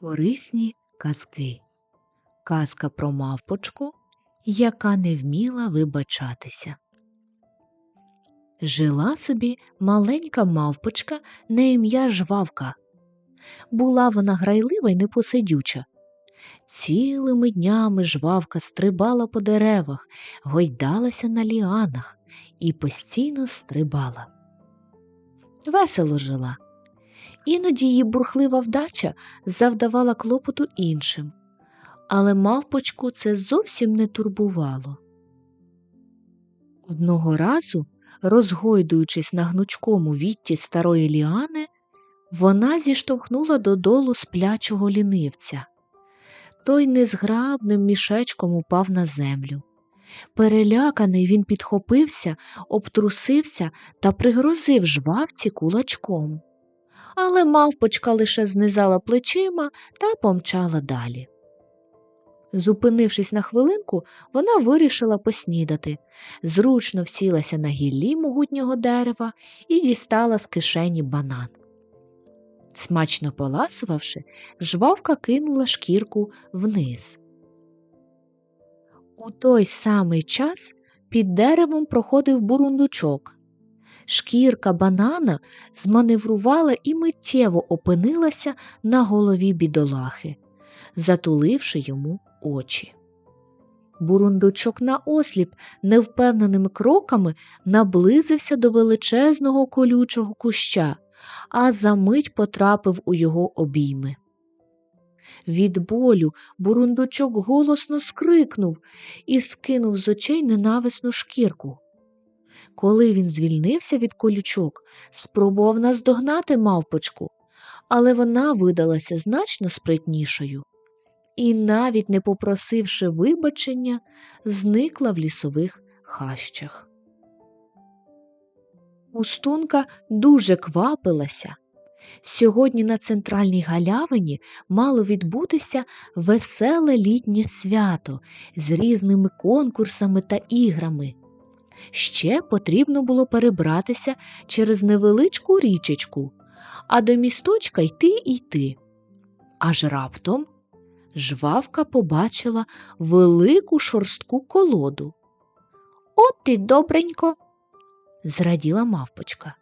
Корисні казки. Казка про мавпочку, яка не вміла вибачатися. Жила собі маленька мавпочка на ім'я Жвавка. Була вона грайлива й непосидюча. Цілими днями жвавка стрибала по деревах, гойдалася на ліанах і постійно стрибала. Весело жила. Іноді її бурхлива вдача завдавала клопоту іншим, але мавпочку це зовсім не турбувало. Одного разу, розгойдуючись на гнучкому вітті старої ліани, вона зіштовхнула додолу сплячого лінивця. Той незграбним мішечком упав на землю. Переляканий він підхопився, обтрусився та пригрозив жвавці кулачком. Але мавпочка лише знизала плечима та помчала далі. Зупинившись на хвилинку, вона вирішила поснідати, зручно всілася на гіллі могутнього дерева і дістала з кишені банан. Смачно поласувавши, жвавка кинула шкірку вниз. У той самий час під деревом проходив бурундучок. Шкірка банана зманеврувала і миттєво опинилася на голові бідолахи, затуливши йому очі. Бурундучок наосліп невпевненими кроками наблизився до величезного колючого куща, а за мить потрапив у його обійми. Від болю бурундучок голосно скрикнув і скинув з очей ненависну шкірку. Коли він звільнився від колючок, спробував наздогнати мавпочку, але вона видалася значно спритнішою і, навіть не попросивши вибачення, зникла в лісових хащах. Устунка дуже квапилася. Сьогодні на центральній галявині мало відбутися веселе літнє свято з різними конкурсами та іграми. Ще потрібно було перебратися через невеличку річечку, а до місточка йти йти. Аж раптом жвавка побачила велику шорстку колоду. От ти добренько, зраділа мавпочка.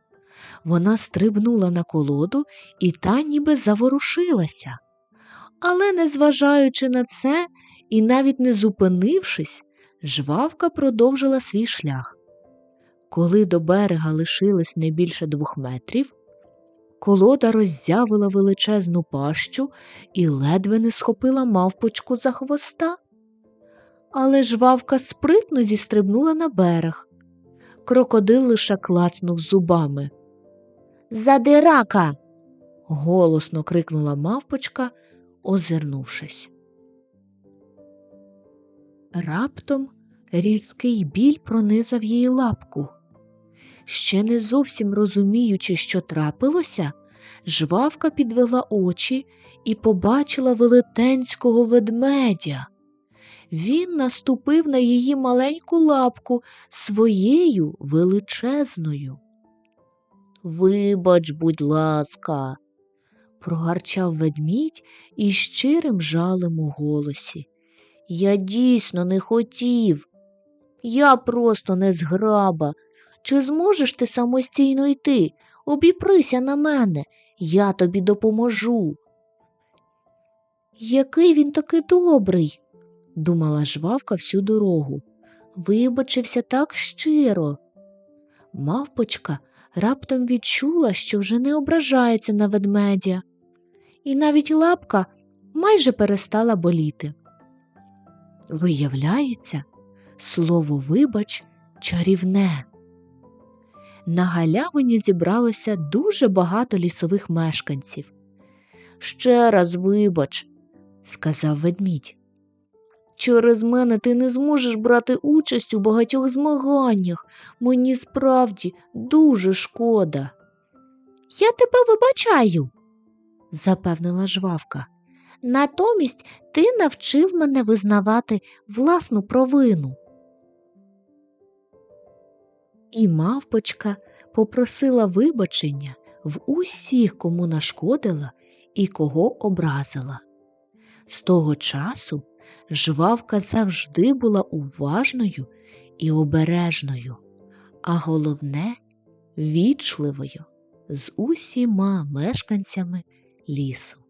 Вона стрибнула на колоду і та ніби заворушилася. Але, незважаючи на це і навіть не зупинившись, жвавка продовжила свій шлях. Коли до берега лишилось не більше двох метрів, колода роззявила величезну пащу і ледве не схопила мавпочку за хвоста. Але жвавка спритно зістрибнула на берег. Крокодил лише клацнув зубами. Задирака. голосно крикнула мавпочка, озирнувшись. Раптом різкий біль пронизав її лапку. Ще не зовсім розуміючи, що трапилося, жвавка підвела очі і побачила велетенського ведмедя. Він наступив на її маленьку лапку своєю величезною. Вибач, будь ласка, прогарчав ведмідь із щирим жалем у голосі. Я дійсно не хотів. Я просто не зграба. Чи зможеш ти самостійно йти? Обіприся на мене, я тобі допоможу. Який він такий добрий, думала жвавка всю дорогу. Вибачився так щиро. Мавпочка раптом відчула, що вже не ображається на ведмедя, і навіть лапка майже перестала боліти. Виявляється, слово вибач чарівне. На галявині зібралося дуже багато лісових мешканців. Ще раз вибач, сказав ведмідь. Через мене ти не зможеш брати участь у багатьох змаганнях. Мені справді дуже шкода. Я тебе вибачаю, запевнила жвавка. Натомість ти навчив мене визнавати власну провину. І мавпочка попросила вибачення в усіх, кому нашкодила і кого образила. З того часу жвавка завжди була уважною і обережною, а головне вічливою з усіма мешканцями лісу.